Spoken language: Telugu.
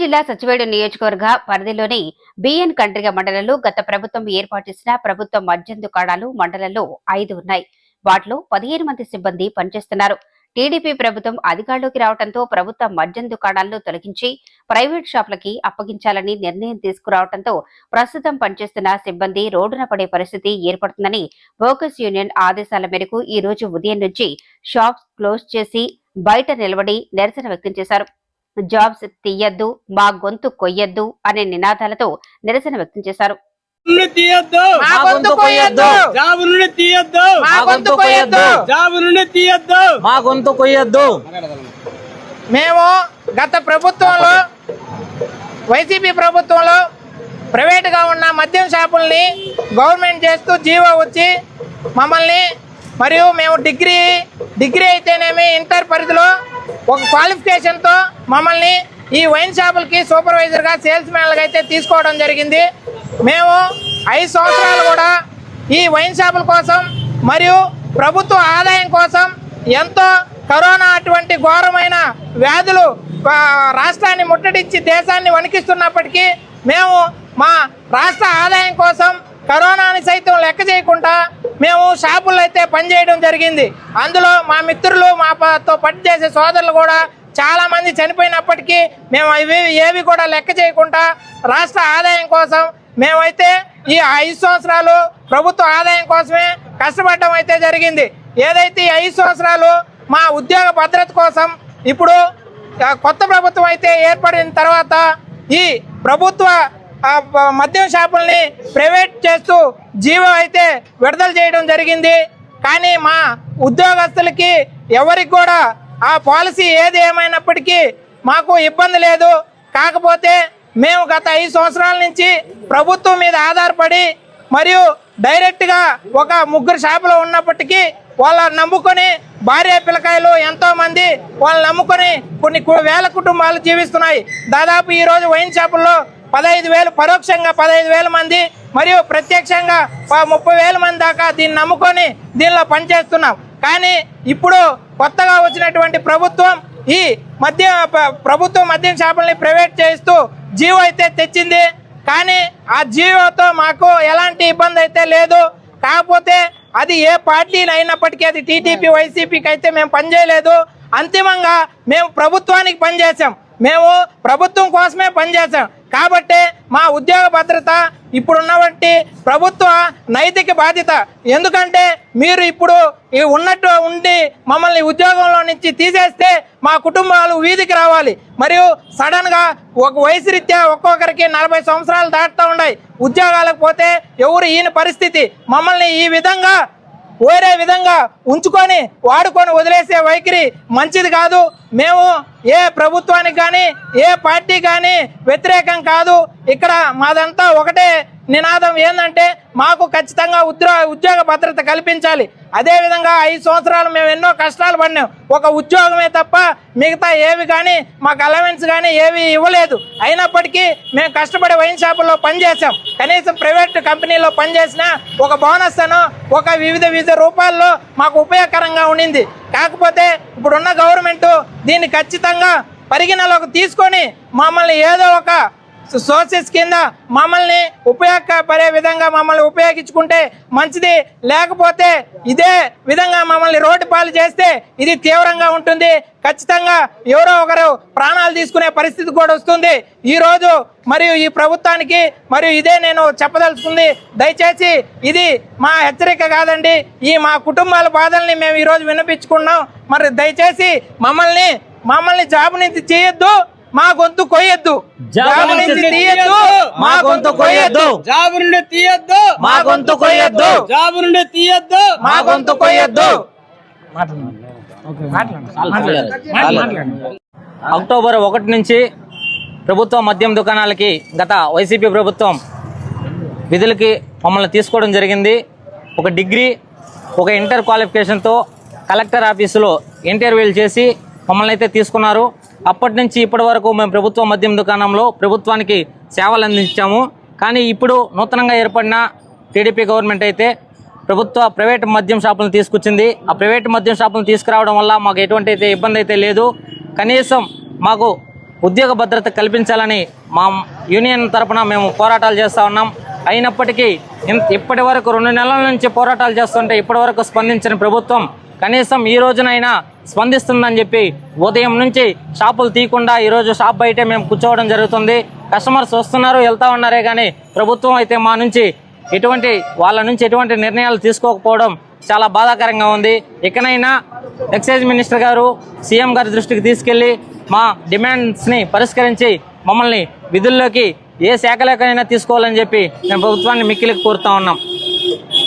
జిల్లా సచివేడు నియోజకవర్గ పరిధిలోని బిఎన్ కండ్రిగ మండలంలో గత ప్రభుత్వం ఏర్పాటు చేసిన ప్రభుత్వ మద్యం దుకాణాలు మండలంలో ఐదు ఉన్నాయి. వాటిలో పదిహేను మంది సిబ్బంది పనిచేస్తున్నారు. టీడీపీ ప్రభుత్వం అధికారంలోకి రావడంతో ప్రభుత్వ మద్యం దుకాణాలను తొలగించి ప్రైవేట్ షాపులకి అప్పగించాలని నిర్ణయం తీసుకురావడంతో ప్రస్తుతం పనిచేస్తున్న సిబ్బంది రోడ్డున పడే పరిస్థితి ఏర్పడుతుందని బోకస్ యూనియన్ ఆదేశాల మేరకు ఈ రోజు ఉదయం నుంచి షాప్స్ క్లోజ్ చేసి బయట నిలబడి నిరసన వ్యక్తం చేశారు. జాబ్స్ తీయద్దు మా గొంతు కొయ్యద్దు అనే నినాదాలతో నిరసన వ్యక్తం చేశారు. మేము గత ప్రభుత్వంలో వైసీపీ ప్రభుత్వంలో ప్రైవేటుగా ఉన్న మద్యం షాపుల్ని గవర్నమెంట్ చేస్తూ జీవో వచ్చి మమ్మల్ని మరియు మేము డిగ్రీ డిగ్రీ అయితేనేమి ఇంటర్ పరిధిలో ఒక క్వాలిఫికేషన్తో మమ్మల్ని ఈ వైన్ షాపులకి సూపర్వైజర్గా సేల్స్ మ్యాన్లుగా అయితే తీసుకోవడం జరిగింది. మేము ఐదు సంవత్సరాలు కూడా ఈ వైన్ షాపుల కోసం మరియు ప్రభుత్వ ఆదాయం కోసం ఎంతో కరోనా అటువంటి ఘోరమైన వ్యాధులు రాష్ట్రాన్ని ముట్టడించి దేశాన్ని వణికిస్తున్నప్పటికీ మేము మా రాష్ట్ర ఆదాయం కోసం కరోనాని సైతం లెక్క చేయకుండా మేము షాపుల్లో అయితే పనిచేయడం జరిగింది. అందులో మా మిత్రులు మా ప- తో పనిచేసే సోదరులు కూడా చాలా మంది చనిపోయినప్పటికీ మేము ఇవి ఏవి కూడా లెక్క చేయకుండా రాష్ట్ర ఆదాయం కోసం మేమైతే ఈ ఐదు సంవత్సరాలు ప్రభుత్వ ఆదాయం కోసమే కష్టపడడం అయితే జరిగింది. ఏదైతే ఈ ఐదు సంవత్సరాలు మా ఉద్యోగ భద్రత కోసం ఇప్పుడు కొత్త ప్రభుత్వం అయితే ఏర్పడిన తర్వాత ఈ ప్రభుత్వ మద్యం షాపుల్ని ప్రైవేట్ చేస్తూ జీవో అయితే విడుదల చేయడం జరిగింది. కానీ మా ఉద్యోగస్తులకి ఎవరికి కూడా ఆ పాలసీ ఏది ఏమైనప్పటికీ మాకు ఇబ్బంది లేదు. కాకపోతే మేము గత ఐదు సంవత్సరాల నుంచి ప్రభుత్వం మీద ఆధారపడి మరియు డైరెక్ట్గా ఒక ముగ్గురు షాపులో ఉన్నప్పటికీ వాళ్ళ నమ్ముకొని భార్య పిల్లకాయలు ఎంతోమంది వాళ్ళు నమ్ముకొని కొన్ని వేల కుటుంబాలు జీవిస్తున్నాయి. దాదాపు ఈరోజు వైన్ షాపుల్లో పదహైదు వేలు పరోక్షంగా పదహైదు వేల మంది మరియు ప్రత్యక్షంగా ముప్పై వేల మంది దాకా దీన్ని నమ్ముకొని దీనిలో పనిచేస్తున్నాం. కానీ ఇప్పుడు కొత్తగా వచ్చినటువంటి ప్రభుత్వం ఈ మద్య ప్రభుత్వం మద్యం షాపుల్ని ప్రైవేట్ చేస్తూ జీవో అయితే తెచ్చింది. కానీ ఆ జీవోతో మాకు ఎలాంటి ఇబ్బంది అయితే లేదు. కాకపోతే అది ఏ పార్టీలు అయినప్పటికీ అది టీడీపీ వైసీపీకి అయితే మేము పనిచేయలేదు. అంతిమంగా మేము ప్రభుత్వానికి పనిచేసాం మేము ప్రభుత్వం కోసమే పనిచేసాం కాబట్టి మా ఉద్యోగ భద్రత ఇప్పుడున్నటువంటి ప్రభుత్వ నైతిక బాధ్యత. ఎందుకంటే మీరు ఇప్పుడు ఈ ఉన్నట్టు ఉండి మమ్మల్ని ఉద్యోగంలో నుంచి తీసేస్తే మా కుటుంబాలు వీధికి రావాలి. మరియు సడన్గా ఒక వయసు రీత్యా ఒక్కొక్కరికి నలభై సంవత్సరాలు దాటుతూ ఉన్నాయి. ఉద్యోగాలకు పోతే ఎవరు ఈయన పరిస్థితి? మమ్మల్ని ఈ విధంగా వేరే విధంగా ఉంచుకొని వాడుకొని వదిలేసే వైఖరి మంచిది కాదు. మేము ఏ ప్రభుత్వానికి కానీ ఏ పార్టీ కానీ వ్యతిరేకం కాదు. ఇక్కడ మాదంతా ఒకటే నినాదం ఏంటంటే మాకు ఖచ్చితంగా ఉద్యోగ ఉద్యోగ భద్రత కల్పించాలి. అదేవిధంగా ఐదు సంవత్సరాలు మేము ఎన్నో కష్టాలు పడినాం. ఒక ఉద్యోగమే తప్ప మిగతా ఏవి కానీ మాకు అలవెన్స్ కానీ ఏవి ఇవ్వలేదు. అయినప్పటికీ మేము కష్టపడి వైన్ షాపుల్లో పనిచేసాం కనీసం ప్రైవేట్ కంపెనీలో పనిచేసిన ఒక బోనస్ అను ఒక వివిధ వివిధ రూపాల్లో మాకు ఉపయోగకరంగా ఉండింది. కాకపోతే ఇప్పుడున్న గవర్నమెంట్ దీన్ని ఖచ్చితంగా పరిగణలోకి తీసుకొని మమ్మల్ని ఏదో ఒక సోర్సెస్ కింద మమ్మల్ని ఉపయోగపడే విధంగా మమ్మల్ని ఉపయోగించుకుంటే మంచిది. లేకపోతే ఇదే విధంగా మమ్మల్ని రోడ్డు పాలు చేస్తే ఇది తీవ్రంగా ఉంటుంది. ఖచ్చితంగా ఎవరో ఒకరు ప్రాణాలు తీసుకునే పరిస్థితి కూడా వస్తుంది. ఈరోజు మరియు ఈ ప్రభుత్వానికి మరియు ఇదే నేను చెప్పదలుచుకుంది. దయచేసి ఇది మా హెచ్చరిక కాదండి. ఈ మా కుటుంబాల బాధల్ని మేము ఈరోజు వినిపించుకున్నాం. మరి దయచేసి మమ్మల్ని మమ్మల్ని జాబ్ నుంచి చేయొద్దు. మా గొంతు కొయ్యొద్దు. జాబ్ నుంచి తీయొద్దు. మా గొంతు కొయ్యొద్దు. జాబు నుండి తీయొద్దు. మా గొంతు కొయ్యొద్దు. జాబు నుండి తీయొద్దు. మా గొంతు కొయ్యొద్దు. అక్టోబర్ ఒకటి నుంచి ప్రభుత్వ మద్యం దుకాణాలకి గత వైసీపీ ప్రభుత్వం విధులకి మమ్మల్ని తీసుకోవడం జరిగింది. ఒక డిగ్రీ ఒక ఇంటర్ క్వాలిఫికేషన్తో కలెక్టర్ ఆఫీసులో ఇంటర్వ్యూలు చేసి మమ్మల్ని అయితే తీసుకున్నారు. అప్పటి నుంచి ఇప్పటి వరకు మేము ప్రభుత్వ మద్యం దుకాణంలో ప్రభుత్వానికి సేవలు అందించాము. కానీ ఇప్పుడు నూతనంగా ఏర్పడిన టీడీపీ గవర్నమెంట్ అయితే ప్రభుత్వ ప్రైవేట్ మద్యం షాపులను తీసుకొచ్చింది. ఆ ప్రైవేట్ మద్యం షాపులను తీసుకురావడం వల్ల మాకు ఎటువంటి అయితే ఇబ్బంది అయితే లేదు. కనీసం మాకు ఉద్యోగ భద్రత కల్పించాలని మా యూనియన్ తరపున మేము పోరాటాలు చేస్తూ ఉన్నాం. అయినప్పటికీ ఇప్పటి వరకు రెండు నెలల నుంచి పోరాటాలు చేస్తుంటే ఇప్పటి వరకు స్పందించిన ప్రభుత్వం కనీసం ఈ రోజునైనా స్పందిస్తుందని చెప్పి ఉదయం నుంచి షాపులు తీయకుండా ఈరోజు షాప్ బయటే మేము కూర్చోవడం జరుగుతుంది. కస్టమర్స్ వస్తున్నారు వెళ్తా ఉన్నారే కానీ ప్రభుత్వం అయితే మా నుంచి ఎటువంటి వాళ్ళ నుంచి ఎటువంటి నిర్ణయాలు తీసుకోకపోవడం చాలా బాధాకరంగా ఉంది. ఇకనైనా ఎక్సైజ్ మినిస్టర్ గారు సీఎం గారి దృష్టికి తీసుకెళ్ళి మా డిమాండ్స్ని పరిష్కరించి మమ్మల్ని విధుల్లోకి ఏ శాఖలోకైనా తీసుకోవాలని చెప్పి మేము ప్రభుత్వాన్ని మిక్కిలికి కోరుతా ఉన్నాం.